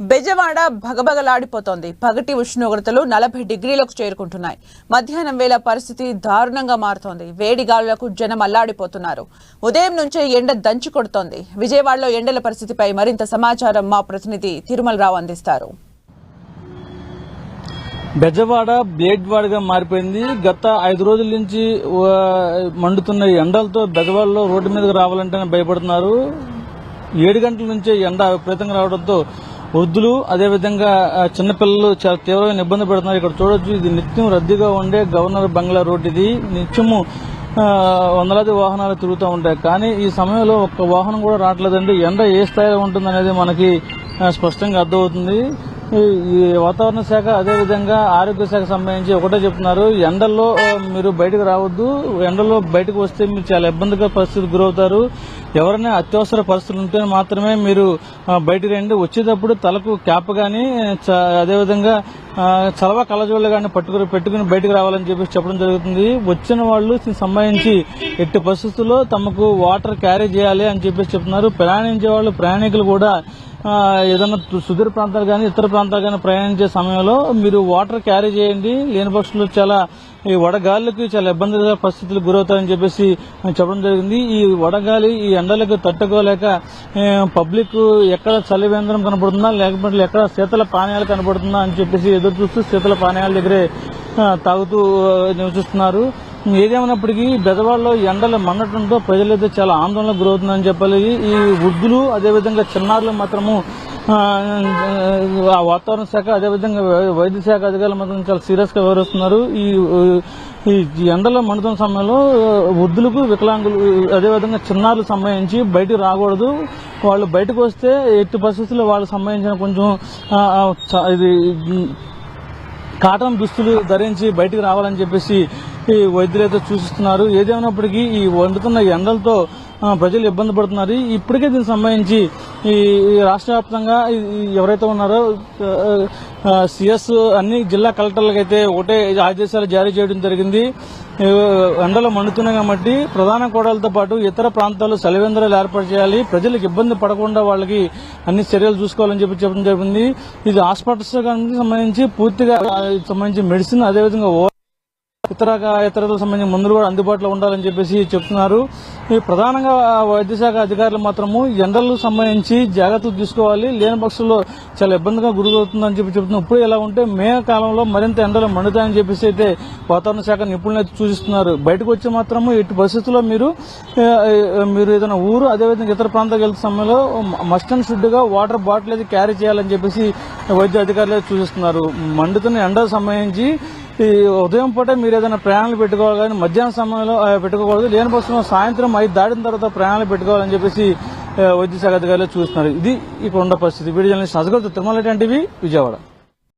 బెజవాడ భగభగలాడిపోతోంది. పగటి ఉష్ణోగ్రతలు నలభై డిగ్రీలకు చేరుకుంటున్నాయి. మధ్యాహ్నం వేళ పరిస్థితి దారుణంగా మారుతోంది. వేడి గాలులకు జనం అల్లాడిపోతున్నారు. ఉదయం నుంచే ఎండ దంచి కొడుతోంది. విజయవాడలో ఎండల పరిస్థితిపై మరింత సమాచారం మా ప్రతినిధి తిరుమలరావు అందిస్తారు. బెజవాడ బ్లేడ్వాడగా మారిపోయింది. గత ఐదు రోజుల నుంచి మండుతున్న ఎండలతో బెజవాడలో రోడ్డు మీదకి రావాలంటేనే భయపడుతున్నారు. ఏడు గంటల నుంచే ఎండ విపరీతంగా రావడంతో వృద్ధులు అదేవిధంగా చిన్నపిల్లలు చాలా తీవ్రమైన ఇబ్బంది పడుతున్నారు. ఇక్కడ చూడొచ్చు ఇది నిత్యం రద్దీగా ఉండే గవర్నర్ బంగ్లా రోడ్ ఇది. నిత్యము వందలాది వాహనాలు తిరుగుతూ ఉంటాయి. కానీ ఈ సమయంలో ఒక్క వాహనం కూడా రావట్లేదండి. ఎండ ఏ స్థాయిలో ఉంటుందనేది మనకి స్పష్టంగా అర్థమవుతుంది. ఈ- వాతావరణ శాఖ అదేవిధంగా ఆరోగ్య శాఖ సంబంధించి ఒకటే చెప్తున్నారు. ఎండల్లో మీరు బయటకు రావద్దు. ఎండల్లో బయటకు వస్తే మీరు చాలా ఇబ్బందిగా పరిస్థితికి గురవుతారు. ఎవరైనా అత్యవసర పరిస్థితులు ఉంటే మాత్రమే మీరు ఆ, బయటికి రండి. వచ్చేటప్పుడు తలకు క్యాప్ కానీ అదేవిధంగా చలవ కళ్ళజోళ్ళు కానీ పట్టుకుని పెట్టుకుని బయటకు రావాలని చెప్పి చెప్పడం జరుగుతుంది. వచ్చిన వాళ్ళు సంబంధించి ఎట్టి పరిస్థితుల్లో తమకు వాటర్ క్యారీ చేయాలి అని చెప్పేసి చెప్తున్నారు. ప్రయాణించే వాళ్ళు ప్రయాణికులు కూడా ఏదైనా సు- సుదూర ప్రాంతాలు కానీ ఇతర ప్రాంతాలు కానీ ప్రయాణించే సమయంలో మీరు వాటర్ క్యారీ చేయండి. లేని పక్షులు చాలా ఈ వడగాలికి చాలా ఇబ్బందికర పరిస్థితులు గురవుతాయని చెప్పేసి చెప్పడం జరిగింది. ఈ వడగాలి ఈ ఎండలకు తట్టుకోలేక పబ్లిక్ ఎక్కడ చలివేంద్రం కనబడుతుందా లేకపోతే ఎక్కడ శీతల పానీయాలు కనబడుతుందా అని చెప్పేసి ఎదురు చూస్తూ శీతల పానీయాల దగ్గరే తాగుతూ నివసిస్తున్నారు. ఏదేమైనప్పటికీ బెదవాడలో ఎండలు మండటంతో ప్రజలైతే చాలా ఆందోళనకు గురవుతుందని చెప్పాలి. ఈ వృద్ధులు అదేవిధంగా చిన్నారులు మాత్రము ఆ, వాతావరణ శాఖ అదేవిధంగా వైద్య శాఖ అధికారులు మాత్రం చాలా సీరియస్గా వివరిస్తున్నారు ఈ ఈ ఎండలో మండుతున్న సమయంలో వృద్ధులకు వికలాంగులు అదేవిధంగా చిన్నారులు సంబంధించి బయటకు రాకూడదు. వాళ్ళు బయటకు వస్తే ఎట్టి పరిస్థితుల్లో వాళ్ళకి సంబంధించిన కొంచెం ఇది కాటన్ దుస్తులు ధరించి బయటకు రావాలని చెప్పేసి ఈ వైద్యులు అయితే సూచిస్తున్నారు ఏదేమైనప్పటికీ ఈ వండుతున్న ఎండలతో ప్రజలు ఇబ్బంది పడుతున్నారు. ఇప్పటికే దీనికి సంబంధించి ఈ రాష్ట్ర వ్యాప్తంగా ఎవరైతే ఉన్నారో సిఎస్ అన్ని జిల్లా కలెక్టర్లకైతే అయితే ఒకటే ఆదేశాలు జారీ చేయడం జరిగింది. ఎండలు మండుతున్నాయి కాబట్టి ప్రధాన కోడలతో పాటు ఇతర ప్రాంతాల్లో సెలవేంద్రాలు ఏర్పాటు చేయాలి. ప్రజలకు ఇబ్బంది పడకుండా వాళ్ళకి అన్ని చర్యలు చూసుకోవాలని చెప్పి చెప్పడం జరిగింది. ఇది హాస్పిటల్స్ సంబంధించి పూర్తిగా సంబంధించి మెడిసిన్ అదేవిధంగా ఇతర ఇతరులకు సంబంధించిన మందులు కూడా అందుబాటులో ఉండాలని చెప్పేసి చెప్తున్నారు. ఈ ప్రధానంగా వైద్య శాఖ అధికారులు మాత్రము ఎండలకు సంబంధించి జాగ్రత్తలు తీసుకోవాలి. లేని పక్షంలో చాలా ఇబ్బందిగా గురవుతుందని చెప్పి చెప్తున్నారు. ఇప్పుడు ఎలా ఉంటే మే కాలంలో మరింత ఎండలు మండుతాయని చెప్పేసి అయితే వాతావరణ శాఖ నిపుణులు అయితే సూచిస్తున్నారు. బయటకు వచ్చి మాత్రము ఇటు పరిస్థితుల్లో మీరు మీరు ఏదైనా ఊరు అదేవిధంగా ఇతర ప్రాంతాలకు వెళ్తున్న సమయంలో మస్ట్ అండ్ షుడ్గా వాటర్ బాటిల్ అయితే క్యారీ చేయాలని చెప్పేసి వైద్య అధికారులు సూచిస్తున్నారు. మండుతున్న ఎండకు సంబంధించి ఈ ఉదయం పూట మీరు ఏదైనా ప్రయాణాలు పెట్టుకోవాలి కానీ మధ్యాహ్నం సమయంలో పెట్టుకోకూడదు. లేని పక్షంలో సాయంత్రం ఐదు దాటిన తర్వాత ప్రయాణాలు పెట్టుకోవాలని చెప్పేసి వైద్యశాఖ వైద్య శాఖ అధికారులు చూస్తున్నారు. ఇది ఇప్పుడు ఉన్న పరిస్థితి. Video journalist Tirumala TV Vijayawada.